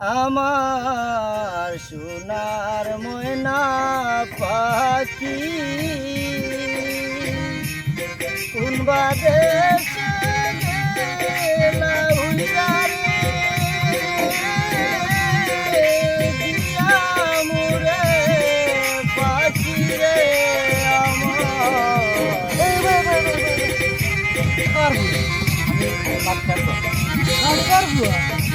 আমার সোনার ময়না পাখি। কোন গেলা উইরা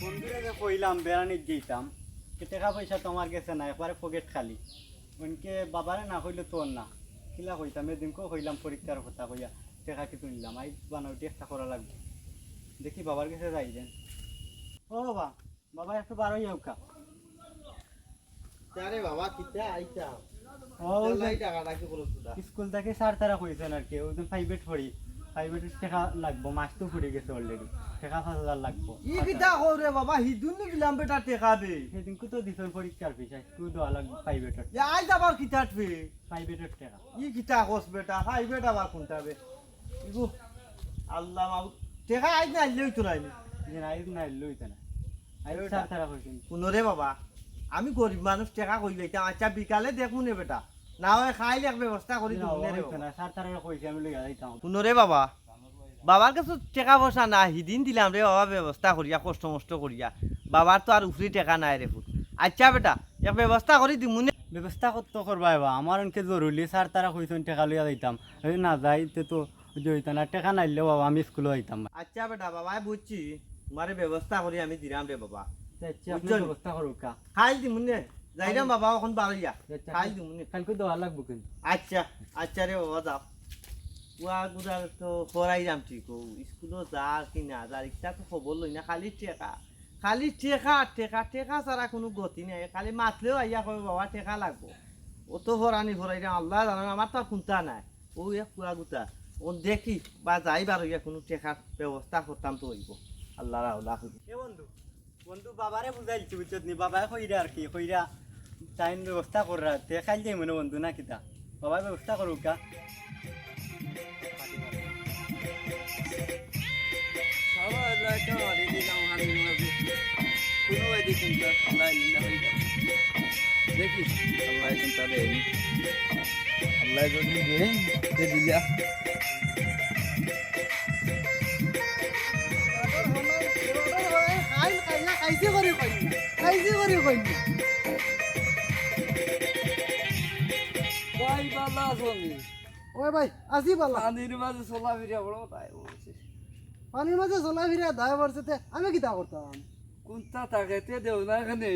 বন্ধুরা কইলাম বেড়ানির যে টাকা পয়সা তোমার কাছে না একবারে পকেট খালি। ওনকে বাবারে না কইলে তোর না। কিলা কইতাম এদিনকেও কইলাম পরীক্ষার কথা কইয়া টাকা কি তুললাম আই বানাইটি একটা করা লাগবে। দেখি বাবার কাছে যাই দেন। ও বাবা বাবা একটু বারোই হোক আরে বাবা, কিতা আইতা? স্কুল থেকে স্যার তারা কইছেন আর কি ওই প্রাইভেট পড়ি প্রাইভেটের টাকা লাগবো মাস তো ফুটে গেছে অলরেডি টাকা পাঁচ হাজার লাগবো। ই কিতা করে বাবা হিদুন গিলাম বেটা টেকা দে। সেদিনকে তো দিছেন পরীক্ষার ফিস তুই দেওয়া লাগবে প্রাইভেটের এ আই যাবার কিতা ফে প্রাইভেটের টাকা। ই কিতা কস বেটা বেটা বা কোনটা বে? ইগু আল্লাহ মাবু টেকা আই না আইলেই তো নাই। যে নাই নাই লইতে না আই ওইটা। স্যার তারা কইছেন। কোনরে বাবা আমি গরিব মানুষ টেকা কই লইতাম আচ্ছা বিকালে দেখুন নে বেটা। না হয় খাইলে এক ব্যবস্থা করি না, দিবুনে রে হইতো না, স্যার তারা কইছে আমি লইয়া যাইতাম কোনরে বাবা বাবার কাছে টেকা পয়সা না হিদিন দিলাম রে বাবা ব্যবস্থা করিয়া কষ্ট মষ্ট করিয়া বাবার তো আর উফরি টেকা নাই রে আচ্ছা বেটা এক ব্যবস্থা করি দিমুনে ব্যবস্থা করতে করবা এবার আমার অনকে জরুরি স্যার তারা কইছেন টাকা লইয়া যাইতাম। না যাইতে তো যে না টাকা নাইলেও বাবা আমি স্কুলে যাইতাম। আচ্ছা বেটা বাবা বুঝছি তোমারে ব্যবস্থা করি আমি দিলাম রে বাবা। আচ্ছা, খাইল দিমুনে যাইরাম বাবা এখন বাড়িয়া আচ্ছা, খাইল দিমুনে কালকে দেওয়া লাগবো কিন্তু আচ্ছা আচ্ছা রে বাবা যাও। কুয়া গুড়া তো করাইলাম ঠিক ও স্কুলও যা কি না যা ইচ্ছা তো খবর লই না খালি টেকা খালি টেকা টেকা টেকা ছাড়া কোনো গতি নাই। খালি মাতলেও আইয়া কবে বাবা টেকা লাগবো। ও তো হরানি হরাইলাম আল্লাহ জানে আমার তো নাই। ও কুয়া গুতা ও দেখি বা যাই বার হইয়া কোনো টেকার ব্যবস্থা করতাম তো হইব। আল্লাহ রাহুল্লাহ এ বন্ধু। বন্ধু, বাবারে বুঝাইছি বুঝছত নি? বাবা কইরা আর কি, কইরা টাইম ব্যবস্থা কররা তে খাইল যাই মনে বন্ধু, না কিতা? বাবা ব্যবস্থা করুক কা দেখি আল্লাহ আল্লাহ যদি দেয় খাইছে করে কই খাইছে করে কই ভাই বালা আছনি ওই ভাই আজি বালা পানির মাঝে চলা ফিরিয়া বড় তাই বলছে। পানির মাঝে চলা ফিরে দায় পড়ছে আমি কিতা করতাম? কোনটা তাকাইতে দেও না এখানে।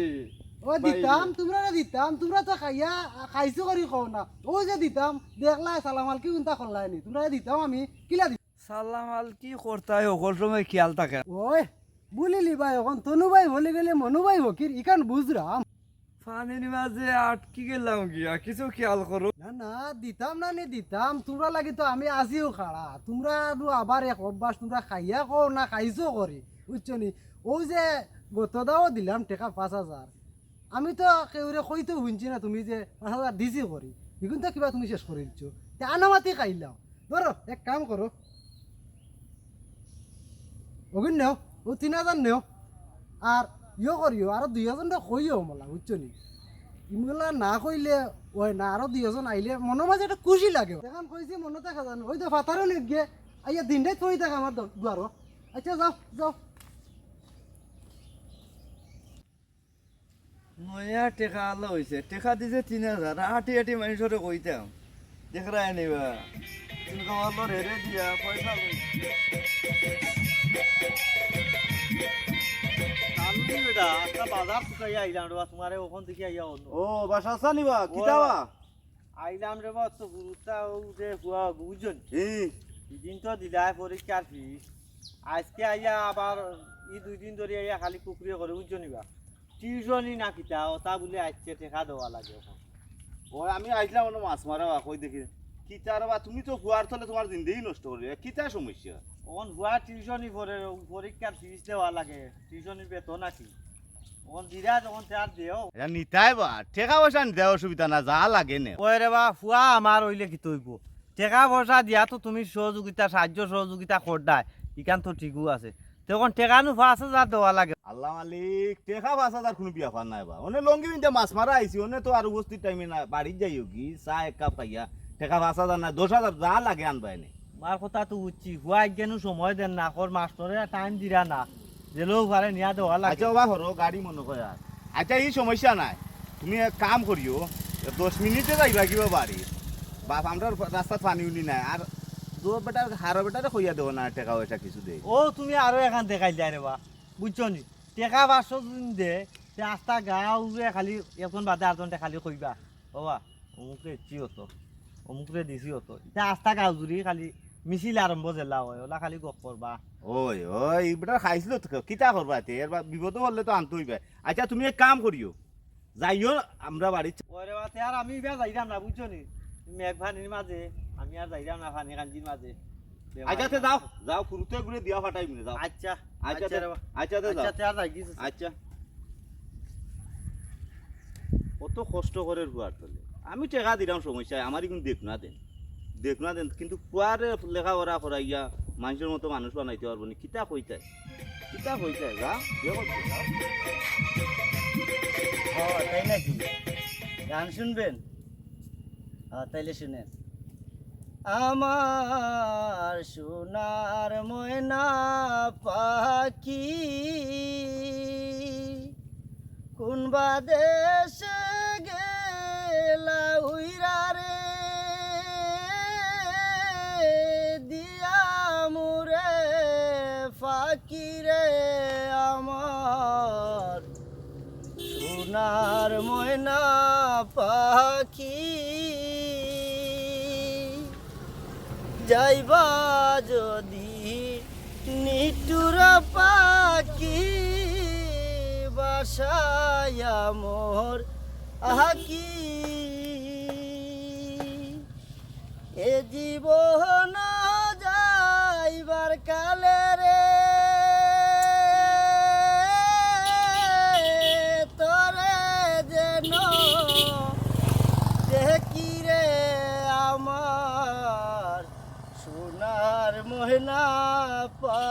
ও দিতাম তোমরা না দিতাম তোমরা তো খাইয়া খাইছো করি কও না। ও যে দিতাম দেখলা সালামাল কি উন্তা করলাই নি তোমরা দিতাম আমি কিলা দিতাম সালাম আল কি করতাই সকল সময় খেয়াল থাকে ওই বলিলি ভাই এখন তনু ভাই বলে গেলে মনু ভাই হকির ইকান বুঝরাম। পানির মাঝে আটকি গেলাম গিয়া কিছু খেয়াল করো। না না দিতাম না নি দিতাম। তোমরা লাগি তো আমি আজিও খাড়া। তোমরা আবার এক অভ্যাস তোমরা খাইয়া কও না খাইছো করি বুঝছ নি? ও যে গতদাও দিলাম টেকা পাঁচ হাজার। আমি তো কেউরে কইতে শুনছি না তুমি যে পাঁচ হাজার দিছি করি। এখন তো কিবা তুমি শেষ করে দিচ্ছ তে আনামাতি খাইলাম ধরো এক কাম করো। ওগুন নেও ও তিন হাজার নেও। আর ইয়ে করিও, আর দুই হাজার কইও মলা, বুঝছ নি? ইমগুলা না কইলে, ওই না, আরও দুইজন আইলে মনের মাঝে একটা খুশি লাগে। এখন কইছি মনে দেখা জানো ওই তো ফাতারও লিখ গে। আইয়া দিনটাই থই থাকে আমার দুয়ারও আচ্ছা যাও যাও। নয়া টেকা আল্লাহ হয়েছে টেকা দিছে তিন হাজার আটি আটি মানুষরে কইতাম দেখরা আনিবা। তুমি আমার হেরে দিয়া পয়সা থেকে আইয়া অন্য। ও বাসা চালিবা কিতাবা আইলাম রে বা তো গুরুতা ও যে হুয়া বুঝছেন এই তো দিলাই পরীক্ষার ফিস আজকে আইয়া আবার ই দুই দিন ধরে আইয়া খালি কুকুরে করে টিউশনই না কিতা ওটা বলে আসছে টেকা দেওয়া লাগে আমি আইলাম মাছ মারা কই দেখি। কিতার বা তুমি তো হুয়ার থলে তোমার জিন্দেগি নষ্ট করবে কিতা সমস্যা? ওন হুয়া টিউশনই পরে পরীক্ষার ফিস দেওয়া লাগে টিউশনির বেতন আছি ওন দিরা যখন তার দেও। এটা নিতাই বা টেকা পয়সা নিতে অসুবিধা না যা লাগে নে। ওই রে বা ফুয়া আমার হইলে কি তৈব? টেকা পয়সা দিয়া তো তুমি সহযোগিতা সাহায্য সহযোগিতা করদাই ইখান তো ঠিকও আছে। তখন টেকা নু পাঁচ হাজার দেওয়া লাগে। আল্লাহ মালিক টেকা পাঁচ হাজার কোনো বিয়া ফার নাই বা। ওনে লঙ্গি বিনতে মাছ মারা আইছি ওনে তো আর উপস্থিত টাইমে না বাড়ির যাইও কি? চা এক কাপ খাইয়া টেকা পাঁচ হাজার না দশ হাজার যা লাগে আনবা এনে মার কথা তো উঠছি হুয়া একজনও সময় দেন না কর মাস্টরে টাইম দিরা না। জেলেও পারে নিয়া দেওয়া লাগে। আচ্ছা বা হরো গাড়ি মনে করে আর আচ্ছা এই সমস্যা নাই। তুমি এক কাম করিও দশ মিনিটে যাইবা কিবা বাড়ি বাপ আমরা রাস্তাত পানি উনি নাই। আর দু বেটার হারো বেটারে কইয়া দেবো না টেকা পয়সা কিছু দে ও তুমি আরও এখান দেখাই যায় রে বা বুঝছ নি? টেকা পাঁচশো দিন দে তে আস্তা গাঁও উড়ে খালি এখন বাদে আরজনটা খালি কইবা বাবা অমুকে ইচ্ছি হতো অমুকরে দিছি হতো এটা আস্তা গাঁও জুড়ি খালি মিছিল আরম্ভ জেলা হয় ওলা খালি গপ করবা ওই ওই বেটার খাইছিল তো কিতা করবা তে বা- বিপদ হলে তো আনতে হইবে আচ্ছা তুমি এক কাম করিও যাইও আমরা বাড়ি ওরে বাতে আর আমি এবার যাইরাম না বুঝছ নি? মেঘ ভানির মাঝে আমি আর যাইরাম না ভানি কাঞ্জির মাঝে আচ্ছা তে যাও যাও ফুরুতে ঘুরে দিয়া ফাটাই মিলে যাও। আচ্ছা আচ্ছা আচ্ছা তে আচ্ছা যাও। আচ্ছা তে আর যাই গেছে। আচ্ছা। কত কষ্ট করে রুয়ার তলে আমি টেকা দিলাম সমস্যা আমারই কিন্তু দেখ না দেন। দেখ না দেন, কিন্তু কুয়ারে লেখা পড়া করাইয়া মানুষের মতো মানুষ বানাইতে পারব না। কিতা কইতাই কিতা কইতাই যা তাই নাকি? গান শুনবেন? তাইলে শুনেন। আমার সোনার ময়না পাখি কোন বা দেশে গেলা উইরা মুরে ফাঁকি রে আমার। সোনার ময়না পাখি। যাইবা যদি নিটুর পাখি, বাসায়া মোর আকি। এ জীবন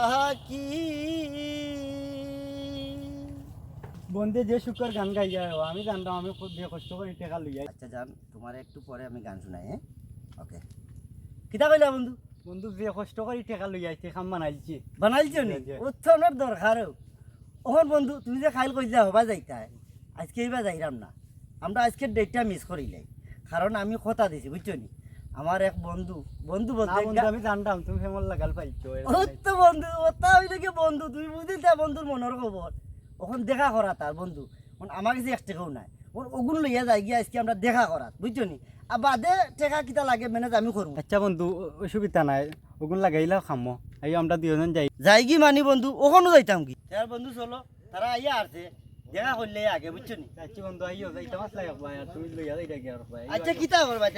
পাখি বন্ধে যে শুকর গান গাই যায় আমি জানতাম আমি খুব দিয়ে কষ্ট করে টেকা লই যাই। আচ্ছা জান তোমার একটু পরে আমি গান শোনাই হ্যাঁ? ওকে। কিতা কইলা বন্ধু? বন্ধু যে কষ্ট করে টেকা লই যাইছে খাম বানাইছি। বানাইছো নি। উত্থানের দরকার ওহন বন্ধু তুমি যে খাইল কই যা হবা যাইতা আজকে এইবার যাইরাম না। আমরা আজকে ডেটটা মিস করিলাই কারণ আমি কথা দিছি বুঝছ নি? আমার এক বন্ধু বন্ধু বলতে বন্ধু আমি জানতাম তুমি ফেমল লাগাল পাইছো তো বন্ধু ওটা বন্ধু তুমি বুঝিতা বন্ধুর মনের খবর। ওখান দেখা করা তার বন্ধু আমার কাছে এক টাকাও নাই। ওর ওগুন লইয়া যাই গিয়া আজকে আমরা দেখা করা বুঝছ নি? আর বাদে টাকা কিতা লাগে ম্যানেজ আমি করব। আচ্ছা বন্ধু অসুবিধা নাই ওগুন লাগাইলা খামো। এই আমরা দুজন যাই। যাই কি মানি বন্ধু ওখানে যাইতাম কি? তার বন্ধু চলো তারা আইয়া আসছে দেখা করলে আগে বুঝছ নি? আচ্ছা বন্ধু আইও তুমি লইয়া যাইতা কি আর ভাই আচ্ছা কিতা করবা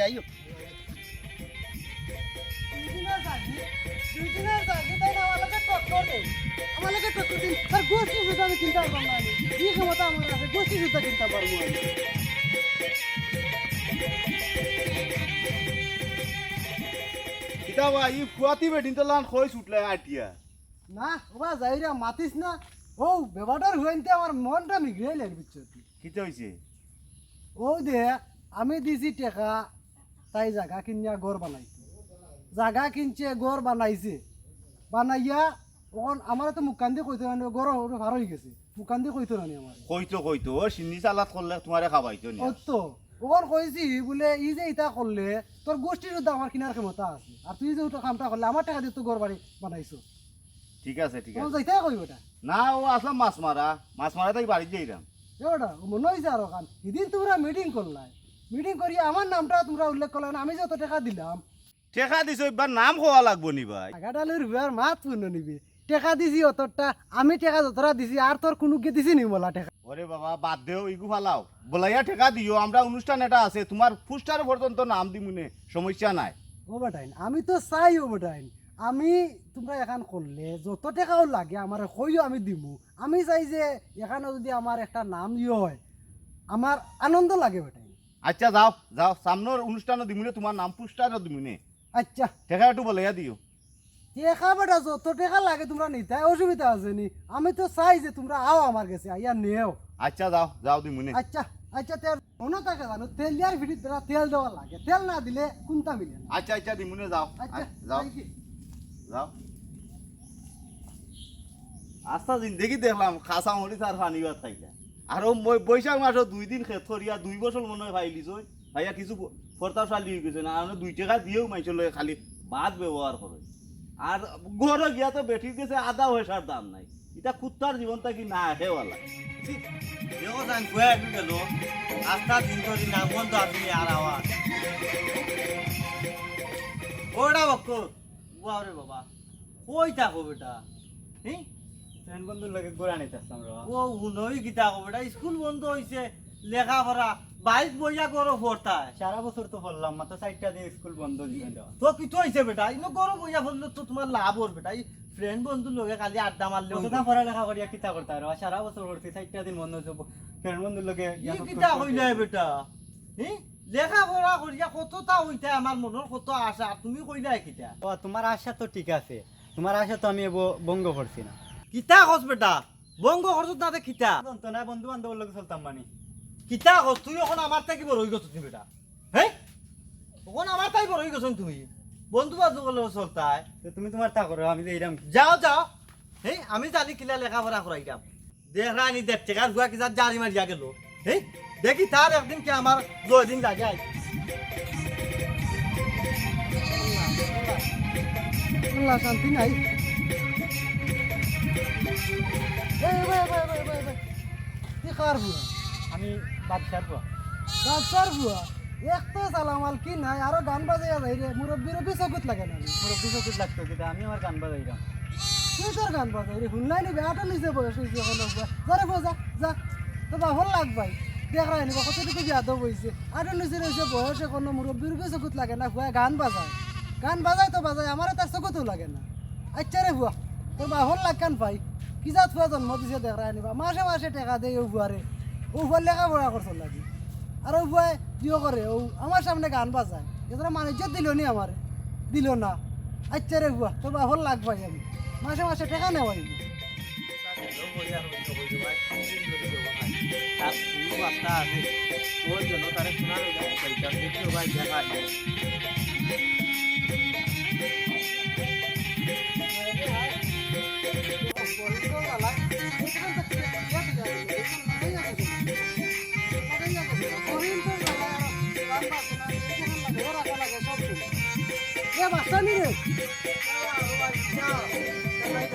তে আইও আমাকে টক্কর দিন আর গোষ্ঠী জুতা আমি কিনতে পারব না। আমি কি ক্ষমতা আমার আছে। গোষ্ঠী জুতা কিনতে পারব আমি কিতা বা ই ফুয়াতি বেটিন তো লান খই ছুটলে আটিয়া না ওবা যাইরা মাতিস না। ও বেবাটার হইতে আমার মনটা মিগড়ে কিতা হইছে ও দে আমি দিছি টেকা তাই জায়গা কিনিয়া ঘর বানাইছে জায়গা কিনছে ঘর বানাইছে। বানাইয়া ওখন আমার তো মুখান্দি কইতো না ঘর ভার হয়ে গেছে। মুখান্দি কইতো না আমার কইতো কইতো সিন্নি চালাত করলে তোমারে খাবাইতো নি? তো ওখন কইছি বলে ই যে ইটা করলে তোর গোষ্ঠীর তো আমার কিনার ক্ষমতা আছে। আর তুই যে ওটা কামটা করলে আমার টাকা দিয়ে তো ঘর বাড়ি বানাইছো। ঠিক আছে ঠিক আছে। যাইতাই কইব এটা। না ও আসলাম মাছ মারা মাছ মারা তাই বাড়ি যাইরাম ওটা মনে হয়েছে আরও কান এদিন তোমরা মিটিং করলাই মিটিং করি আমার নামটা তোমরা উল্লেখ করলে না আমি যত টাকা দিলাম টেকা দিছ এবার নাম খোয়া লাগবো নি ভাই? আগাডালের হুয়ার মাত শুনো নিবি। টেকা দিছি অতটা আমি টেকা যতটা দিছি আর তোর কোনো কে দিছি নি বলা টেকা? ওরে বাবা বাদ দেও ইগু ফালাও বলাইয়া টেকা দিও আমরা অনুষ্ঠান এটা আছে তোমার পুস্টার পর্যন্ত নাম দিমুনে সমস্যা নাই। ও বেটাইন আমি তো চাই ও বেটাইন আমি তোমরা এখান করলে যত টাকাও লাগে আমার কইও আমি দিমু। আমি চাই যে এখানে যদি আমার একটা নাম ইয়ে হয় আমার আনন্দ লাগে বেটাইন আচ্ছা যাও যাও সামনের অনুষ্ঠানও দিমুনে তোমার নাম পুস্টারও দিমুনে আচ্ছা। টেকা একটু বলাইয়া দিও। টেকা বেটা যত টাকা লাগে তোমরা নিতে অসুবিধা আছে নি। আমি তো চাই যে তোমরা আও আমার কাছে আইয়া নেও। আচ্ছা যাও যাও দিমুনে আচ্ছা আচ্ছা তেল মনে থাকে জানো তেল ভিডিও বেটা তেল দেওয়া লাগে। তেল না দিলে কোনটা মিলে? আচ্ছা আচ্ছা দিমুনে যাও। আচ্ছা যাও। যাও। আস্তা জিন্দগি দেখলাম খাসা মরি তার পানি বাদ খাইলা আর মই বৈশাখ মাসত দুই দিন খেত দুই বছর মনে হয় ভাইলিছ ভাইয়া কিছু ফর্তা চালি হয়ে গেছে না আর দুই টাকা দিয়েও মাইছিল খালি ভাত ব্যবহার করে। আর ঘরে গিয়া তো বেঠি গেছে আধা পয়সার দাম নাই। এটা কুত্তার জীবনটা কি না কুয়া গেল। আস্তা দিন ধরি নাম বন্ধ আপনি আর আওয়াজ। ওটা বক্ক বাবা বাবা কই থাকো বেটা? হ্যাঁ ফ্রেন্ড বন্ধুর লগে ও উনই গীতা কো বেটা স্কুল বন্ধ লেখাপড়া বাইক বইয়া করো পড়তায় সারা বছর তো পড়লাম মাত্র চারটা দিন স্কুল বন্ধ দিয়ে দেওয়া তো কি তো হইছে বেটা? ইনো বইয়া পড়লে তো তোমার লাভ হর বেটা। ফ্রেন্ড বন্ধু লগে খালি আড্ডা মারলে পড়ালেখা করিয়া কিতা করতে আর? সারা বছর চারটা দিন বন্ধ হচ্ছে ফ্রেন্ড বন্ধুর লগে কিতা বেটা? হ্যাঁ লেখাপড়া করিয়া কতটা হইতে আমার মনের কত আশা? তুমি কইলা কিতা? ও তোমার আশা তো ঠিক আছে। তোমার আশা তো আমি এব- ভঙ্গ করছি না। কিতা কস বেটা? বঙ্গ করছ না কিতা? তো না বন্ধু বান্ধবের লগে চলতাম মানে। কিতা কস তুই এখন আমার থেকে বড় হই গেছ তুমি বেটা হ্যাঁ এখন আমার তাই বড় হই গেছ তুমি? বন্ধু বান্ধব চলতায় তো তুমি তোমার তা করো আমি যে এইরাম যাও যাও। হেই আমি জানি কিলা লেখাপড়া করাইতাম দেখ রানি দেখ টেকার গুয়া কি যার জারি মারিয়া গেল। হেই দেখি তার একদিন কি আমার দুই দিন লাগে আইছে। আল্লাহ শান্তি নাই। কি বুয়া আমি বাদশার পর ডাক্তার বুয়া এক তো সালামাল কি নাই আরও গান বাজাইয়া যাই রে মুরব্বী রব্বী চকুত লাগে না। মুরব্বী চকুত লাগতো কিন্তু আমি আমার গান বাজাইলাম তুই তোর গান বাজাই রে শুনলাই নিবি আটো নিচে বয়স হয়েছে বুয়া যারে যা যা। তো বাহর লাগবাই দেখ রাই নিবা কতটুকু বিয়াদ বইছে আটো নিচে রয়েছে বয়স এখন মুরব্বী রব্বী চকুত লাগে না বুয়া গান বাজায় গান বাজায় তো বাজায় আমারও তার চকুতও লাগে না। আচ্ছা রে বুয়া তোর বাহর লাগ কান পাই কি জাত ফুয়া জন্ম দিছে দেখ রাই নিবা মাসে মাসে টেকা দেয় ও বুয়ারে ও ফুয়ার লেখা পড়া করছ লাগি। আর ও বুয়াই কিয় করে? ও আমার সামনে গান বাজায়। এছাড়া মানুষ দিল নি আমার। দিল না। আচ্ছা রে বুয়া তোর বাহর লাগ পাই আমি। মাসে মাসে টাকা নেওয়াই তার জন্য তারে ভাই দেখা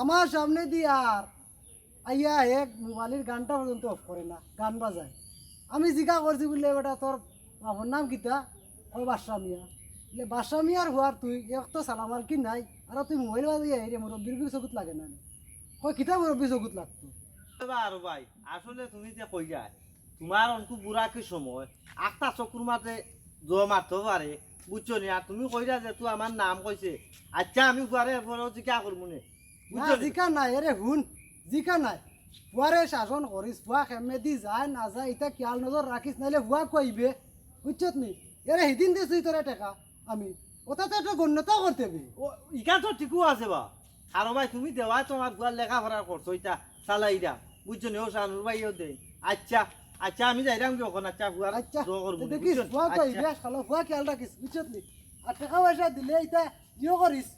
আমার সামনে দিয়ে আর আইয়া এক মোবাইলের গানটা পর্যন্ত অফ করে না, গান বাজায়। আমি জিকা করছি, বললে, বেটা, তোর বাবার নাম কিতা ওই বাদশা মিয়া। বলে বাদশা মিয়ার হওয়ার তুই এক তো সালামার কি নাই, আর তুই মোবাইল বাজিয়ে রে মুরব্বীর বি চকুত লাগে না। কই কিতা মুরব্বী চকুত লাগতো? আর ভাই, আসলে তুমি যে কই যায় তোমার অঙ্কু বুড়া কি সময় আটটা চকুর মাতে জোর মারতে পারে, বুঝছ নি? আর তুমি কইরা যে, তুই আমার নাম কইছে। আচ্ছা আমি বুয়ারে এরপরেও জিকা করব নে। না জিকা নাই এরে হুন জিকা নাই। ফুয়ারে শাসন করিস ফুয়া খেমে দি যায় না যায় এটা খেয়াল নজর রাখিস নাইলে ফুয়া কইবে বুঝছত নি? এরে সেদিন দিছি তোরা টাকা আমি। ওটা তো একটা গণ্যতাও করতে ইকা তো ঠিকও আছে বা। আর ভাই তুমি দেওয়া তোমার বুয়ার লেখাপড়া করছ এটা চালাই দাম বুঝছ নি? ও শানুর ভাইও দে আচ্ছা আচ্ছা আমি যাইলাম কি ওখানে আচ্ছা বুয়ার আচ্ছা দেখিস আচ্ছা। কইবে খালো ফুয়া খেয়াল রাখিস বুঝছত নি? আর টাকা পয়সা দিলে এটা ইয়ে করিস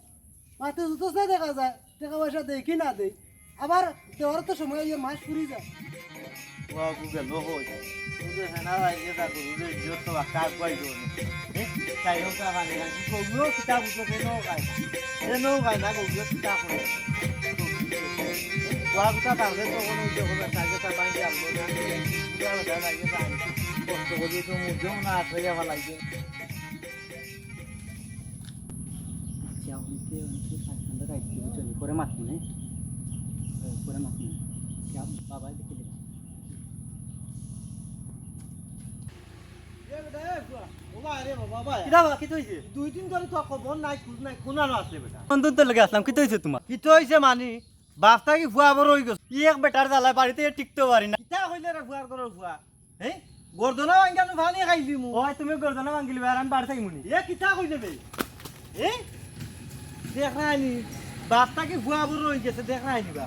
মাথা জুতোস না দেখা যায়। টাকা পয়সা দেই কি না দেই আবার দেওয়ার তো সময় ইয়ে মাস ফুরি যায় মানে কষ্ট করে তো মুজো না আসলে ভালো লাগে করে মাতি নেই করে মাতি নেই বাবা দেখে দিলাম এ বেটা এ বুয়া ও বা রে বাবা বা কিতা বাবা কি হইছে দুই দিন ধরে তো নাই খোঁজ নাই কোনানো আছে বেটা। বন্ধু তো লগে আসলাম কি হইছে তোমার কি তো হইছে মানি? বাপটা কি ভুয়া বড় হই গেছে ই এক বেটার জ্বালায় বাড়িতে টিকতে পারি না। কিতা কইলে রে ভুয়ার করো ভুয়া হে? গর্দনা আঙ্গানো ভানি খাইলি মু ওই তুমি গর্দনা ভাঙ্গিলি আর আমি বাড়ি থাকি মুনি এ কিতা কইলে বে? এ দেখ বাপটা কি ভুয়া বড় হই গেছে, দেখ রাইনি বা।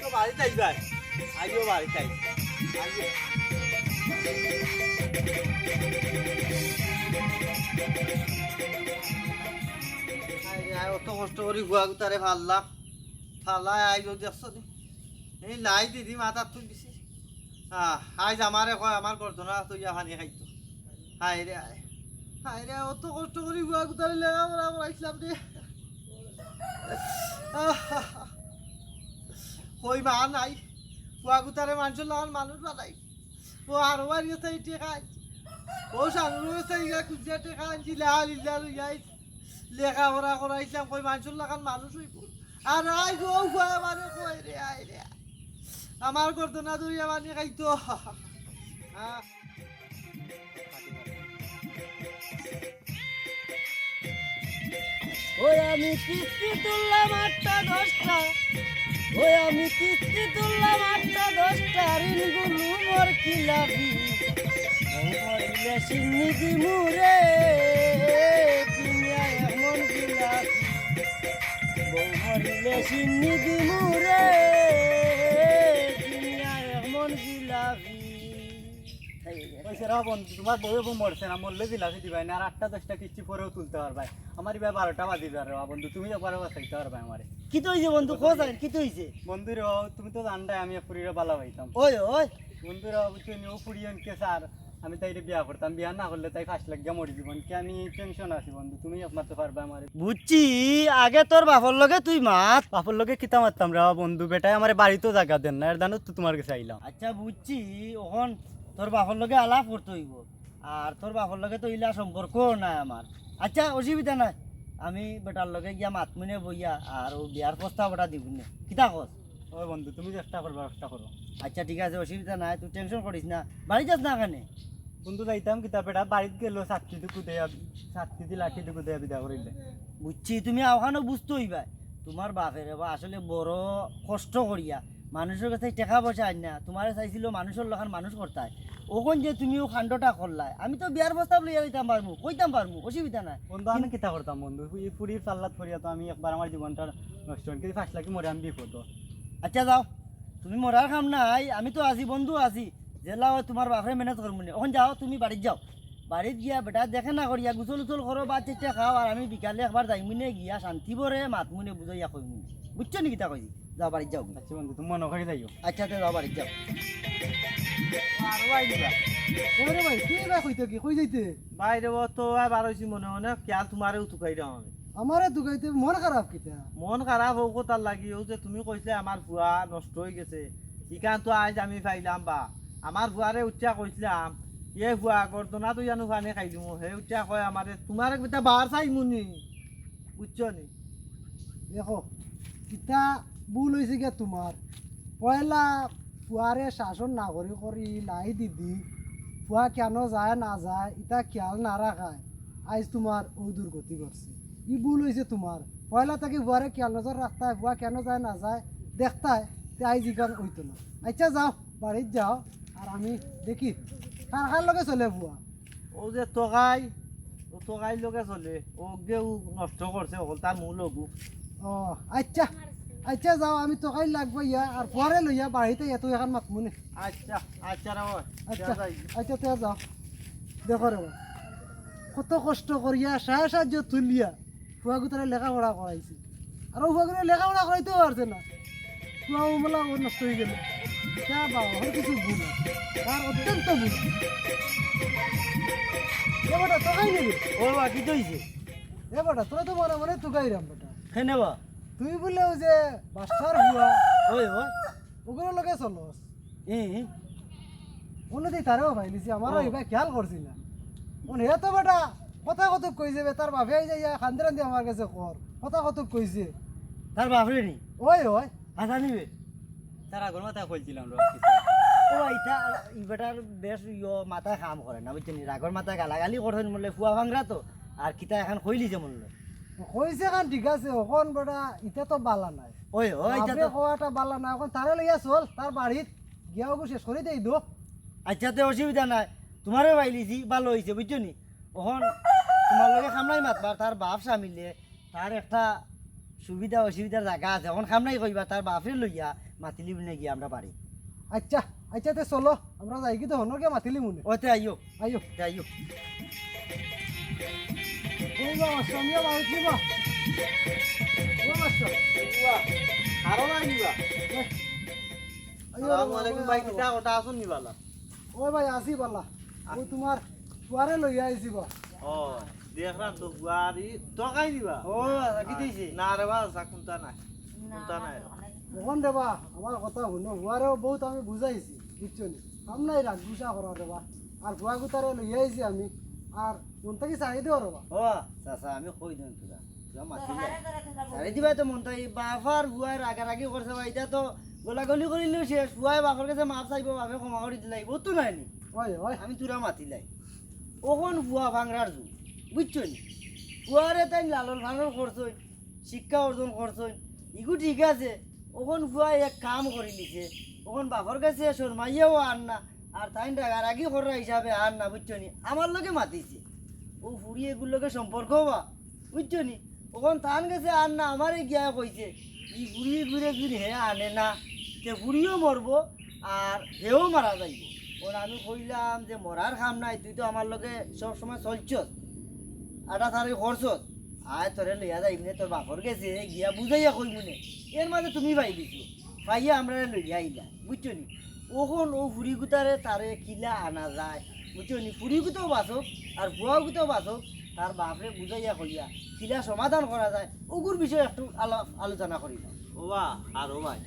তো তাই ভাই। আইও বাড়ি তাই। অত কষ্ট করি ভুয়া গুতারে ফাললাম ফালাই আইলো দেখছ নি এই লাই দিদি মাথার তুই দিছি। আহ, আইজ আমারে কয়, আমার গর্দনা তুই হানি খাইতো। হাই রে হাই রে অত কষ্ট করি বুয়া গুতারি লেগা আমরা আমরা আইসলাম রে। কই মা নাই। বুয়া গুতারে মানুষের লাগান মানুষ বানাই। ও আরও বাড়ি আছে এই টেকা ও সানুর ইগা কুজিয়া টেকা আনছি, লেহা লইয়াই লেখা পড়া করাইছিলাম, কই মানুষের লাগান মানুষ হইব। আর আই গো বুয়া মানে কই রে, আই রে। আমার গর্দনা দরিয়া খাইতো। আহ। ওই আমি কিস্তি তুললাম আটটা দশটা। ওই আমি কিস্তি তুললাম আটটা দশটা। ঋণগুলো মোর খিলাপি মরিলে সিন্নি দিমুরে কিনিয়া এমন খিলাপি বউ মরিলে সিন্নি দিমুরে কিনিয়া কইছে তোমার বউ বউ মরছে না মরলে দিলাসি দিবাই না আর আটটা দশটা কিস্তি পরেও তুলতে পারবাই। আমার এবার বারোটা বাজি যাবে বন্ধু তুমি একবারে বাঁচাইতে পারবে আমারে। কি তো হয়েছে বন্ধু? খোঁজ কি তো হয়েছে বন্ধু রে তুমি তো জানটাই আমি ফুরিরে বালা হইতাম। ওই ওই। বন্ধু রে বুঝছ নি ও ফুরি অনকে স্যার আমি তাইরে বিয়া করতাম। বিয়া না করলে তাই ফাঁস লাগিয়া মরি জীবন কি আমি টেনশন আছি বন্ধু? তুমি একমাত্র পারবে আমারে। বুঝছি আগে তোর বাপর লগে তুই মাত বাপর লোকে কিতা মারতাম রে বন্ধু বেটাই আমার বাড়িতেও জায়গা দেন না এর দানো তো তোমার কাছে আইলাম। আচ্ছা বুঝছি ওখন তোর বাপর লগে আলাপ করতে হইব। আর তোর বাপর লগে তো ইলা সম্পর্ক নাই আমার। আচ্ছা অসুবিধা নাই। আমি বেটার লগে গিয়া মাতমুনে বইয়া আর ও বিয়ার প্রস্তাব ওটা দিব নে। কিতা কস? ওই বন্ধু তুমি চেষ্টা করো চেষ্টা করো। আচ্ছা ঠিক আছে অসুবিধা নাই তুই টেনশন করিস না। বাড়ি যাস না কেন বন্ধু যাইতাম কিতা বেটা বাড়িতে গেলো সাতটি দিকু দেয়া সাতটি দি লাঠি দিকু দেয়া বিদা করিলে। বুঝছি তুমি ওখানে বুঝতে হইবা তোমার বাপের বা আসলে বড় কষ্ট করিয়া। মানুষের কাছে টাকা পয়সা আন না। তোমার চাইছিল মানুষের লখান মানুষ করতাই। ওখন যে তুমিও খান্ডটা করলাই। আমি তো বিয়ার প্রস্তাব লইয়া দিতাম পারমু কইতাম পারমু অসুবিধা নাই। বন্ধু আমি কিতা করতাম বন্ধু? এই ফুরির পাল্লাত ফরিয়া তো আমি একবার আমার জীবনটা নষ্ট হন কিন্তু ফাঁস লাগি মরে আমি বিপদ। আচ্ছা যাও। তুমি মরার কাম নাই। আমি তো আছি বন্ধু আছি জেলা তোমার বাপরে মেহনত করব না। ওখান যাও তুমি বাড়িত যাও। বাড়িত গিয়া বেটা দেখে না করিয়া গুচল উচল করো বা চেষ্টা খাও আর আমি বিকালে একবার যাইমুনে গিয়া শান্তি ভরে মাত মুনে বুঝাইয়া কইমু বুঝছ নি কিতা কইছি? যাও বাড়িত যাও। আচ্ছা বন্ধু তুমি মনে করে যাইও। আচ্ছা তো যাও বাড়িত যাও। আরও ভাই কে বা কইতে কি? কই যাইতে? বাইরে ও তো বার হয়েছি মনে মনে খেয়াল তোমারে উতুকাই দাও আমি আমারে দুগাইতে মন খারাপ কিতা? মন খারাপ হোক তার লাগি যে তুমি কইছিলে আমার ভুয়া নষ্ট হয়ে গেছে। ইকান তো আজ আমি পাইলাম বা। আমার ভুয়ারে উচ্চা কইছিলাম এ ভুয়া গর্দনা তো জানো ফানে খাইলিম হে উচ্চা কয় আমারে তোমার বার চাই মুনি? বুঝছ নি। দেখো কিতা ভুল হয়েছে গিয়া তোমার। পয়লা ফুয়ারে শাসন না করি করি লাই দিদি ফুয়া কেন যায় না যায় ইটা খেয়াল না রাখায়। আজ তোমার ও দুর্গতি করছে ই ভুল হয়েছে তোমার। পয়লা তাকে ফুয়ারে খেয়াল নজর রাখতায় ফুয়া কেন যায় না যায় দেখতায় তে আইজ ইকান হইতো না। আচ্ছা যাও বাড়িত যাও আর আমি দেখি কার কার লগে চলে ফুয়া ও যে টকাই ও টকাই লগে চলে। ও গেও নষ্ট করছে অকল তার মূল লগু। ও আচ্ছা। আচ্ছা যাও আমি তোকাই লাগবো ইয়া আর পরে লইয়া বাড়িতে এত এখন মাতমুনি আচ্ছা আচ্ছা রে আচ্ছা আচ্ছা তুই যাও। দেখো রে কত কষ্ট করিয়া সাহা সাহায্য তুলিয়া ফুয়াগুতারে লেখাপড়া করাইছি আর ফুয়াগুলো লেখাপড়া করাইতেও পারছে না। ফুয়া মেলা নষ্ট হয়ে গেল। যা বাবা ওর কিছু ভুল। তার অত্যন্ত ভুল। এ বেটা তোকাই নেবে। ও বা কি তৈছে এ বেটা তোরা তো মনে মনে তুকাই রাম বেটা। হে নেবা তুই বললে ওই যে বাসার হুয়া ওই ওই। ওগুলো লগে চলস। ই উন্নতি তারেও ভাইলিছি আমারও এবার খেয়াল করছি না। হে তো বেটা কথা কত কইছে বে তার বাপে আই যাইয়া খান্দি রান্দি আমার কাছে কর কথা কত কইছে তার বাপরে নি? ওই ওই হাসা নিবে তার আগর মাথা খুলছিলাম ও ইটা ইবেটার বেশ ইয় মাথা কাম করে না বুঝছেন রাগর মাথা গালাগালি করছেন বললে ফুয়া ভাঙরা তো আর কিতা এখন কইলিছে মনে কইছে খান ঠিক আছে এখন বেটা ইটা তো বালা নাই। ওই ইটা বাপে তো কোয়াটা বালা নাই এখন তারে লইয়া চল তার বাড়িত গিয়া ওগো শেষ করে দেই দো আচ্ছা তো অসুবিধা নাই। তোমারও বাইলিছি ভালো হয়েছে বুঝছ নি? ওখন তোমার লগে খামলাই মাতবার তার বাপ সামিলে তার একটা সুবিধা অসুবিধার জায়গা আছে। এখন খামলাই কইবা তার বাপরে লইয়া মাতিলি বলে গিয়ে আমরা বাড়ি আচ্ছা আচ্ছা তে চলো আমরা যাই কি তো হনো গিয়া মাতিলি মনে ওতে আইও আইও আইও আরও নাই নিবা আসসালামু আলাইকুম ভাই কিতা কথা আসুন নিবালা ওই ভাই আসি পালা ওই তোমার ও তো টকাই দিবা ও কি দিয়েছে না রে বা চাকুনটা নাই কোনটা নাই কখন দেবা আমার কথা শুনো ফুয়ারেও বহুত আমি বুঝাইছি বুঝছ নি কাম নাই রাগ করা দেবা আর ফুয়া গুতারে লইয়া আইছি আমি আর মন থেকে চাই দেও রবা ও চাচা আমি কই দিন তোরা আরে দিবা তো মন তাই বাফার বুয়ার রাগারাগি করছে বা এটা তো গোলাগলি করিলেও শেষ। বুয়াই বাপর কাছে মাপ চাইব বাপে ক্ষমা করে দিলাই ও তো নাই নি? ওই ওই আমি তোরা মাতিলাই ওখন ভুয়া ভাঙরার যুগ বুঝছ নি? ভুয়ারে তাই লালন ফালন করছই শিক্ষা অর্জন করছই ইগু ঠিক আছে ওখন ভুয়া এক কাম করে দিছে। ওখন বাপর কাছে শর্মাইয়াও আন না আর তাই রাগারাগি করার হিসাবে আন না বুঝছ নি? আমার লগে মাতিছে। ও ফুড়ি এগুলোকে সম্পর্ক বা বুঝছ নি? ওখন তান গেছে আন না আমারে গিয়া কইছে, ই ঘুরিয়ে ঘুরে ঘুরে হে আনে না, তে ঘুরিও মরবো, আর হেও মারা যাইব। ওর আমি কইলাম যে, মরার খাম নাই, তুই তো আমার লগে সব সময় চলছস, আটা তারি করছস আয় তোরে লইয়া যাই মানে তোর বাপর গেছে, গিয়া বুঝাইয়া কই মনে। এর মাঝে তুমি পাই দিছো পাইয়া আমরা লইয়া আইলা বুঝছ নি? ওখন ও ফুরি গুতারে তারে কিলা আনা যায় বুঝছ নি ফুরি বাঁচক আর বুয়া গুতাও বাঁচক তার বাপরে বুঝাইয়া কইয়া কিলা সমাধান করা যায় ওগুর বিষয়ে একটু আলোচনা করিলাম ও বা আর ও ভাই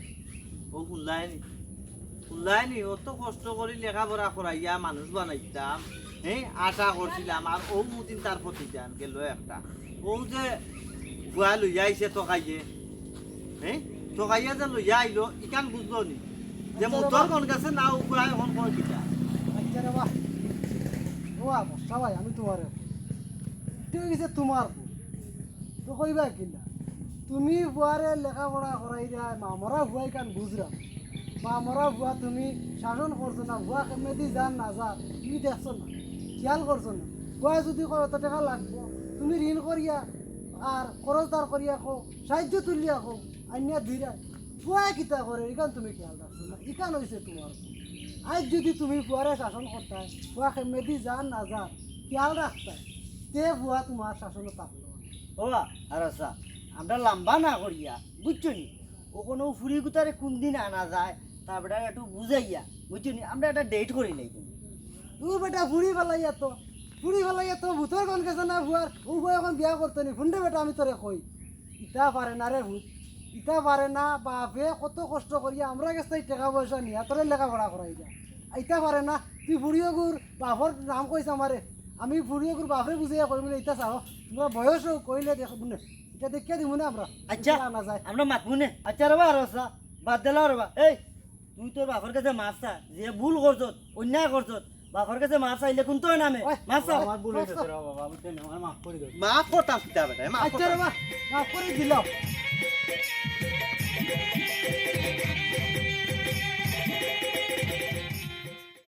ও শুনলাইনি শুনলাইনি ও তো কষ্ট করে লেখাপড়া করাইয়া মানুষ বানাইতাম হ্যাঁ আশা করছিলাম আর ও মুদিন তার প্রতিদান গেল একটা। ও যে গুয়া লইয়া আইছে টকাইয়ে হ্যাঁ টকাইয়া যে লইয়া আইলো ইকান বুঝলো নি? যে মুদর কোন গেছে না ও গুয়া এখন কোন কিতা? আচ্ছা রে বাহ ও বর্ষা ভাই আমি তোমার ঠিক আছে, তোমার ভুল। তো কইবা কিনা তুমি বুয়ারে লেখাপড়া করাই দিয়া মামরা ভুয়াই কান বুঝরাম। মামরা ভুয়া তুমি শাসন করছ না ভুয়া কেমেদি যান না যান তুমি দেখছ না? খেয়াল করছ না? ভুয়া যদি কত টাকা লাগবো, তুমি ঋণ করিয়া আর খরচদার করিয়া কো সাহায্য তুলিয়া কো আইনিয়া ধীরা ভুয়া কিতা করে ইকান তুমি খেয়াল রাখছো না? ইকান হয়েছে তোমার। আজ যদি তুমি ফুয়ারে শাসন করতাই ফুয়া মেদি যান না যান খেয়াল রাখতাই তে ফুয়া তোমার শাসনে থাকল ও আর আচ্ছা আমরা লম্বা না করিয়া বুঝছ নি? ও কোনো ফুরি গুতারে কোন দিন আনা যায় তারপরে একটু বুঝাইয়া বুঝছ নি? আমরা একটা ডেট করি লাই কিন্তু। তুই বেটা ফুড়ি ফেলাইয়া তো ফুড়ি ফেলাইয়া তো ভূতর কোন গেছে না ফুয়ার ও এখন বিয়া করতে নি ফুন্ডে বেটা আমি তোরে কই ইটা পারে না রে ভূত। ইটা পারে না বাপে কত কষ্ট করিয়া আমরা কাছে টাকা পয়সা নিয়া তোরে লেখাপড়া করাই যা ইটা পারে না তুই ফুড়িও গুর বাপর নাম কইস আমারে আমি ফুড়িও গুর বাপরে বুঝাইয়া কই বলে ইটা চাও তোমরা বয়স হোক কইলে দেখ বুনে এটা দেখিয়া দিব না আমরা? আচ্ছা আনা যায় আমরা মাতবো নে। আচ্ছা রবা আর বাদ দিলা রবা এই তুই তোর বাপর কাছে মাছ চা যে ভুল করছত অন্যায় করছত বাপর কাছে মাছ চাইলে কোন তো নামে? মাছ চা আমার ভুল হয়েছে বাবা আমার মাফ করে দাও। মাফ করতাম কিতা বেটা মাফ আচ্ছা মাফ করে দিলাম